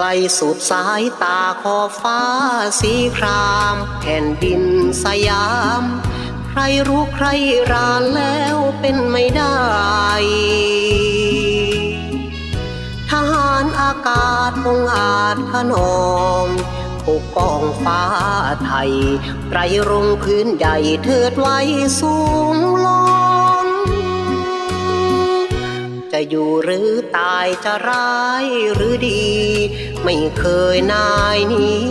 ไกลสุดสายตาขอฟ้าสีครามแผ่นดินสยาม ใครรู้ใครรานแล้วเป็นไม่ได้ ทหารอากาศคงอาจขนองปกป้องฟ้าไทย ไรรงพื้นใหญ่เทิดไว้สูงลอง จะอยู่หรือตายจะร้ายหรือดี ไม่เคยนายหนี้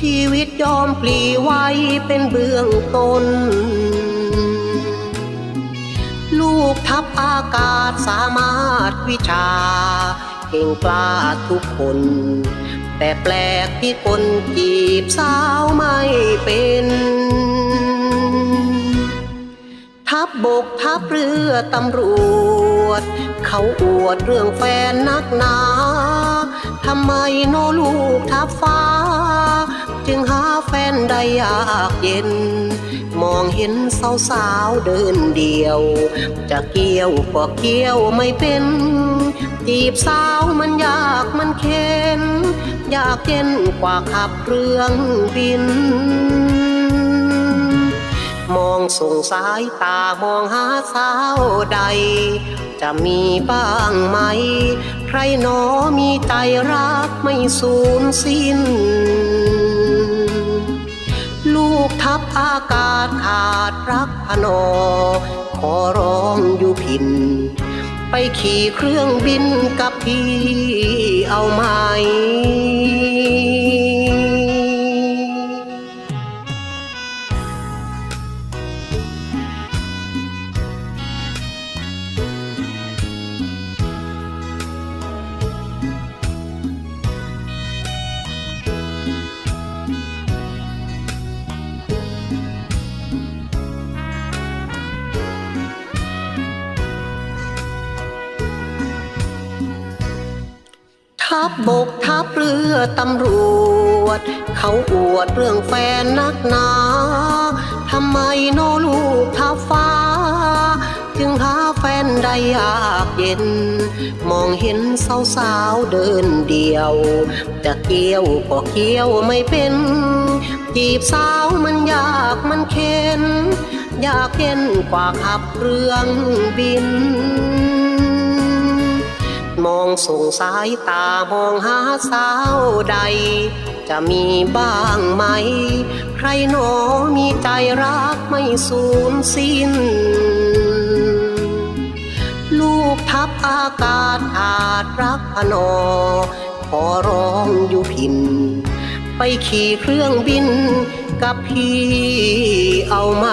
ชีวิตยอมปลีไว้เป็นเบื้องต้น ลูกทัพอากาศสามารถวิชา เก่งกล้าทุกคน แต่แปลกที่คนจีบสาวไม่เป็นทัพบบกทัพเรือตำรวจ เขาอวดเรื่องแฟนนักหนาทำไมโนลูกทัพฟ้า จึงหาแฟนได้ยากเย็น มองเห็นสาวๆเดินเดียว จะเกี่ยวก็เกี่ยวไม่เป็น จีบสาวมันยากมันเข็นยากเย็นกว่าขับเครื่องบิน มองส่งสายตามองหาสาวใด จะมีบ้างไหม ใครหนอมีใจรักไม่สูญสิ้น ลูกทับอากาศขาดรักพนอ ขอร้องอยู่พิน ไปขี่เครื่องบินกับพี่เอาไหม ทัพบบกทัพเรือตำรวจ เขาอวดเรื่องแฟนนักหนาทำไมโนลูกทัพฟ้า จึงหาแฟนได้ยากเย็น มองเห็นสาวๆเดินเดียว จะเกี่ยวก็เกี่ยวไม่เป็น จีบสาวมันยากมันเข็น ยากเย็นกว่าขับเครื่องบิน มองส่งสายตามองหาสาวใด จะมีบ้างไหม ใครหนอมีใจรักไม่สูญสิ้น ลูกทัพอากาศขาดรักพนอ ขอร้องอยู่พิน ไปขี่เครื่องบินกับพี่เอาไหม